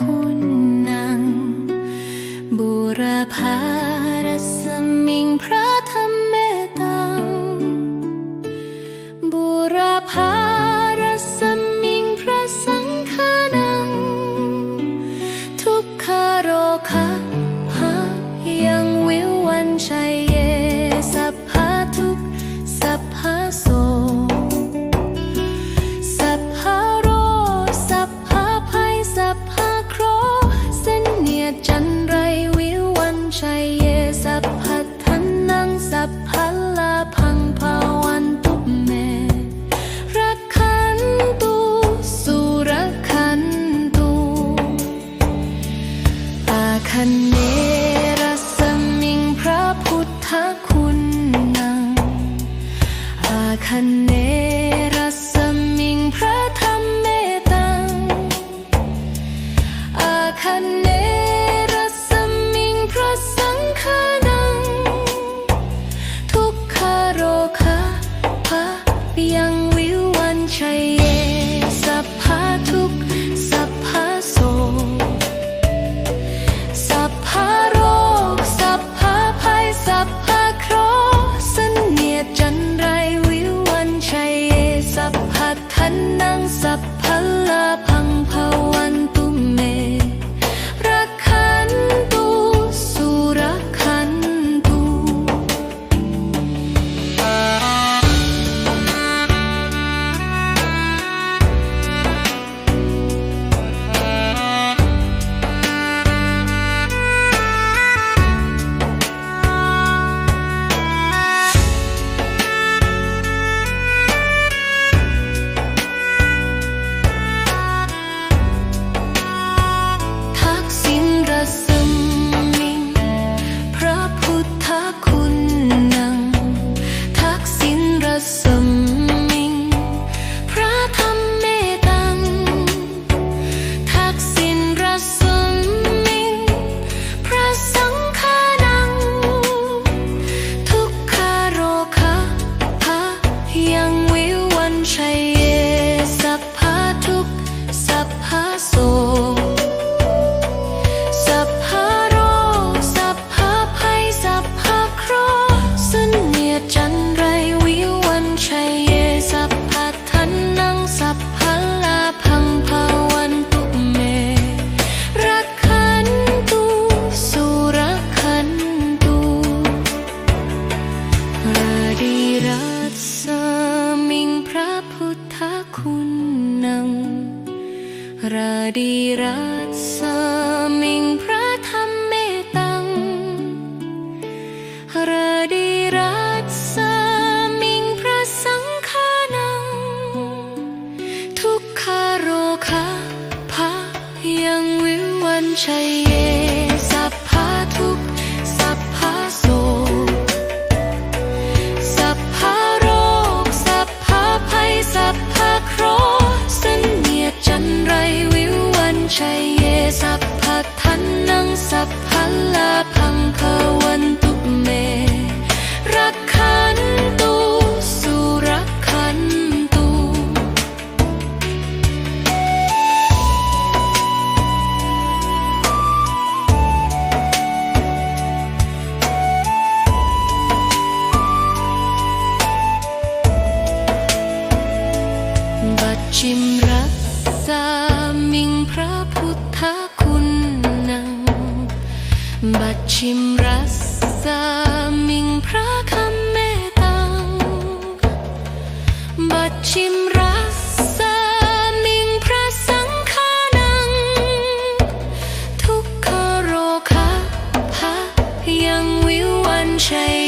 คุณัง บุรพารสมิงพระธรรมเมตัง บุรพารสมิงพระสังฆนัง ทุกขโรคะหายังวิวันชั คเนรัสมิงพระธรรมเมตังอาคเนรัสมิงพระสังฆัง ทุกขโรคะพะยังวิวันชัย Radhi Rasa ชัยเยสัพพันนังสัพพลาพังควันตุเม รักขันตุสุรักขันตุบัดชิมรักษามิงพระ ชิมรัสสามิงพระคำเมตัง บัดชิมรัสสามิงพระสังฆานัง ทุกขโรคะพะยังวิวันชัย